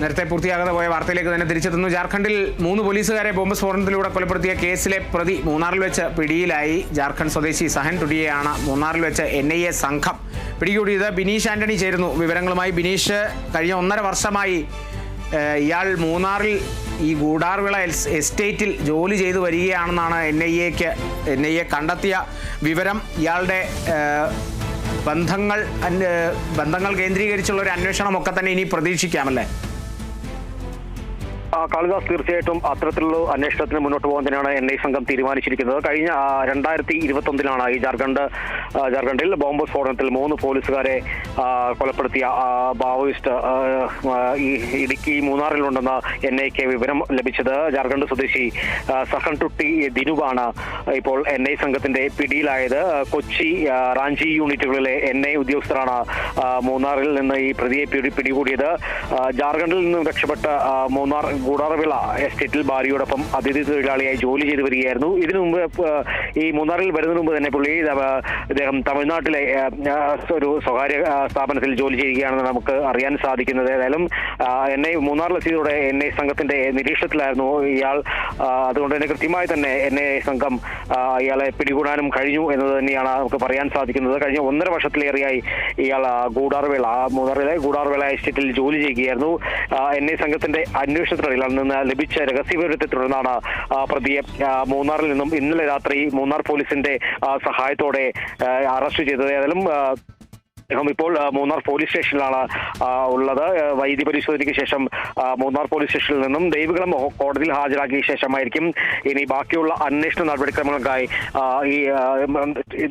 നേരത്തെ പൂർത്തിയാകാതെ പോയ വാർത്തയിലേക്ക് തന്നെ തിരിച്ചെത്തുന്നു. ജാർഖണ്ഡിൽ മൂന്ന് പോലീസുകാരെ ബോംബ് സ്ഫോടനത്തിലൂടെ കൊലപ്പെടുത്തിയ കേസിലെ പ്രതി മൂന്നാറിൽ വെച്ച് പിടിയിലായി. ജാർഖണ്ഡ് സ്വദേശി സഹൻ ടുഡിയെയാണ് മൂന്നാറിൽ വെച്ച് എൻ ഐ എ സംഘം പിടികൂടിയത്. ബിനീഷ് ആന്റണി ചേരുന്നു. വിവരങ്ങളുമായി ബിനീഷ് കഴിഞ്ഞ ഒന്നര വർഷമായി ഇയാൾ മൂന്നാറിൽ ഈ ഗൂഡാർവിള എസ്റ്റേറ്റിൽ ജോലി ചെയ്തു വരികയാണെന്നാണ് എൻ ഐ എക്ക് എൻ ഐ എ കണ്ടെത്തിയ വിവരം. ഇയാളുടെ ബന്ധങ്ങൾ ബന്ധങ്ങൾ കേന്ദ്രീകരിച്ചുള്ള ഒരു അന്വേഷണമൊക്കെ തന്നെ ഇനി പ്രതീക്ഷിക്കാമല്ലേ കാളിദാസ് തീർച്ചയായിട്ടും അത്തരത്തിലുള്ള അന്വേഷണത്തിന് മുന്നോട്ട് പോകാൻ തന്നെയാണ് എൻ ഐ സംഘം തീരുമാനിച്ചിരിക്കുന്നത്. കഴിഞ്ഞ രണ്ടായിരത്തി ഇരുപത്തി ഒന്നിലാണ് ഈ ജാർഖണ്ഡ് ജാർഖണ്ഡിൽ ബോംബ് സ്ഫോടനത്തിൽ മൂന്ന് പോലീസുകാരെ കൊലപ്പെടുത്തിയ മാവോയിസ്റ്റ് ഈ ഇടുക്കി മൂന്നാറിലുണ്ടെന്ന് എൻ ഐക്ക് വിവരം ലഭിച്ചത്. ജാർഖണ്ഡ് സ്വദേശി സഹൻ ടുട്ടി ദിനുവാണ് ഇപ്പോൾ എൻ ഐ സംഘത്തിന്റെ പിടിയിലായത്. കൊച്ചി റാഞ്ചി യൂണിറ്റുകളിലെ എൻ ഐ ഉദ്യോഗസ്ഥരാണ് മൂന്നാറിൽ നിന്ന് ഈ പ്രതിയെ പിടികൂടിയത്. ജാർഖണ്ഡിൽ നിന്ന് രക്ഷപ്പെട്ട മൂന്നാർ ഗൂഡാറവിള എസ്റ്റേറ്റിൽ ഭാര്യയോടൊപ്പം അതിഥി തൊഴിലാളിയായി ജോലി ചെയ്തു വരികയായിരുന്നു. ഇതിനു മുമ്പ് ഈ മൂന്നാറിൽ വരുന്നതിന് മുമ്പ് തന്നെ പുള്ളി അദ്ദേഹം തമിഴ്നാട്ടിലെ ഒരു സ്വകാര്യ സ്ഥാപനത്തിൽ ജോലി ചെയ്യുകയാണെന്ന് നമുക്ക് അറിയാൻ സാധിക്കുന്നത്. ഏതായാലും എന്നെ മൂന്നാറിലെത്തിയതോടെ ഐ സംഘത്തിന്റെ നിരീക്ഷണത്തിലായിരുന്നു ഇയാൾ. അതുകൊണ്ട് തന്നെ കൃത്യമായി തന്നെ എൻ ഐ സംഘം ഇയാളെ പിടികൂടാനും കഴിഞ്ഞു എന്നത് തന്നെയാണ് നമുക്ക് പറയാൻ സാധിക്കുന്നത്. കഴിഞ്ഞ ഒന്നര വർഷത്തിലേറെയായി ഇയാൾ ഗൂഡാർവേള മൂന്നാറിലെ ഗൂഡാർവേള എസ്റ്റേറ്റിൽ ജോലി ചെയ്യുകയായിരുന്നു. എൻ ഐ സംഘത്തിന്റെ അന്വേഷണത്തിനിടയിൽ അതിൽ നിന്ന് ലഭിച്ച രഹസ്യവിവരത്തെ തുടർന്നാണ് പ്രതിയെ മൂന്നാറിൽ നിന്നും ഇന്നലെ രാത്രി മൂന്നാർ പോലീസിന്റെ സഹായത്തോടെ അറസ്റ്റ് ചെയ്തത്. ഏതായാലും അദ്ദേഹം ഇപ്പോൾ മൂന്നാർ പോലീസ് സ്റ്റേഷനിലാണ് ഉള്ളത്. വൈദ്യ പരിശോധനയ്ക്ക് ശേഷം മൂന്നാർ പോലീസ് സ്റ്റേഷനിൽ നിന്നും ദൈവകുളം കോടതിയിൽ ഹാജരാക്കിയ ശേഷമായിരിക്കും ഇനി ബാക്കിയുള്ള അന്വേഷണ നടപടിക്രമങ്ങൾക്കായി ഈ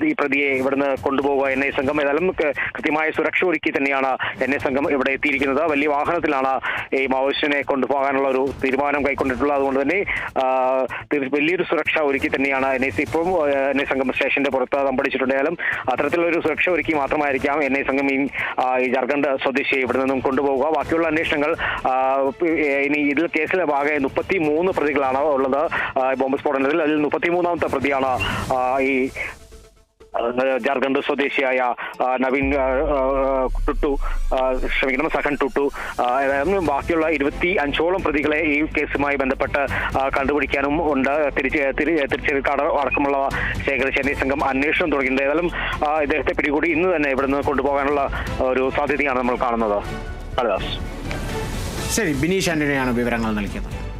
ഈ പ്രതിയെ ഇവിടുന്ന് കൊണ്ടുപോവുക എൻ ഐ സംഘം. ഏതായാലും കൃത്യമായ സുരക്ഷ ഒരുക്കി തന്നെയാണ് എൻ ഐ സംഘം ഇവിടെ എത്തിയിരിക്കുന്നത്. വലിയ വാഹനത്തിലാണ് ഈ മാവോയിസ്റ്റിനെ കൊണ്ടുപോകാനുള്ള ഒരു തീരുമാനം കൈക്കൊണ്ടിട്ടുള്ളത്. അതുകൊണ്ട് തന്നെ വലിയൊരു സുരക്ഷ ഒരുക്കി തന്നെയാണ് എൻ ഐ സി ഇപ്പം എൻ ഐ സംഘം സ്റ്റേഷന്റെ പുറത്ത് തമ്പടിച്ചിട്ടുണ്ടായാലും ഒരു സുരക്ഷ ഒരുക്കി മാത്രമായിരിക്കാം എൻ ഐ സംഘം ഈ ജാർഖണ്ഡ് സ്വദേശിയെ ഇവിടെ നിന്നും കൊണ്ടുപോവുക. ബാക്കിയുള്ള അന്വേഷണങ്ങൾ ഇനി ഇതിൽ കേസിലെ ഭാഗമായി മുപ്പത്തി മൂന്ന് പ്രതികളാണ് ഉള്ളത്. ബോംബ് സ്ഫോടനത്തിൽ അതിൽ മുപ്പത്തി മൂന്നാമത്തെ പ്രതിയാണ് ഈ ജാർഖണ്ഡ് സ്വദേശിയായ നവീൻ ടുട്ടു ക്ഷമിക്കണം സഹൻ ടുട്ടു ബാക്കിയുള്ള ഇരുപത്തി അഞ്ചോളം പ്രതികളെ ഈ കേസുമായി ബന്ധപ്പെട്ട് കണ്ടുപിടിക്കാനും ഉണ്ട്. തിരിച്ച് തിരി- തിരിച്ചെടുക്കാട് അടക്കമുള്ള ശേഖരിച്ച അന്വേഷണ സംഘം അന്വേഷണം തുടങ്ങിയിട്ടുണ്ട്. ഏതായാലും ഇദ്ദേഹത്തെ പിടികൂടി ഇന്ന് തന്നെ ഇവിടെ നിന്ന് കൊണ്ടുപോകാനുള്ള ഒരു സാധ്യതയാണ് നമ്മൾ കാണുന്നത്. ശരി ബിനീഷ് ആന്റണിയാണ് വിവരങ്ങൾ നൽകിയത്.